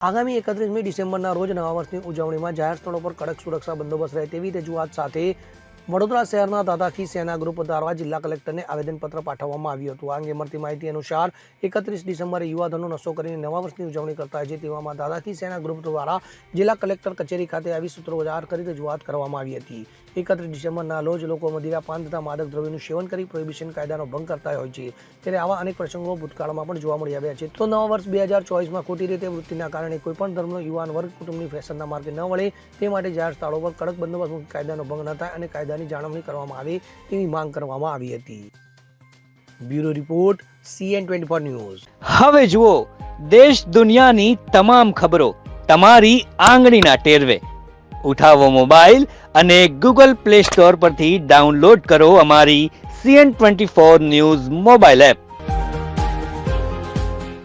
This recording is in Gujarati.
આગામી એકત્રીસમી ડિસેમ્બરના રોજ નવા વર્ષની ઉજવણીમાં જાહેર સ્થળો પર કડક સુરક્ષા બંદોબસ્ત રહે તેવી રજૂઆત સાથે વડોદરા શહેરના દાદાખી સેના ગ્રુપ દ્વારા જિલ્લા કલેક્ટરને આવેદનપત્ર પાઠવવામાં આવ્યું હતું. આ અંગે મળતી માહિતી અનુસાર, એકત્રીસ ડિસેમ્બરે યુવાધનો નશો કરીને નવા વર્ષની ઉજવણી કરતા હોય છે તેવામાં દાદાખી સેના ગ્રુપ દ્વારા જિલ્લા કલેક્ટર કચેરી ખાતે આવી સૂત્રો જાહેર કરી રજૂઆત કરવામાં આવી હતી. એકત્રીસ ડિસેમ્બરના રોજ લોકો મદિરા પાન તથા માદક દ્રવ્યનું સેવન કરી પ્રોહિબિશન કાયદાનો ભંગ કરતા હોય છે. ત્યારે આવા અનેક પ્રસંગો ભૂતકાળમાં પણ જોવા મળી આવ્યા છે. તો નવા વર્ષ બે હજાર ચોવીસમાં ખોટી રીતે વૃત્તિના કારણે કોઈપણ ધર્મનો યુવાન વર્ગ કુટુંબની ફેશનના માર્ગે ન વળે તે માટે જાહેર સ્થળો પર કડક બંદોબસ્ત કાયદાનો ભંગ ન થાય અને કાયદાની જાળવણી કરવામાં આવે તેવી માંગ કરવામાં આવી હતી. Bureau report, CN twenty four news. હવે જુઓ, દેશ દુનિયાની તમામ ખબરો તમારી આંગળીના ટેરવે. ઉઠાવો મોબાઈલ અને ગૂગલ પ્લે સ્ટોર પરથી ડાઉનલોડ કરો અમારી CN twenty four news mobile app.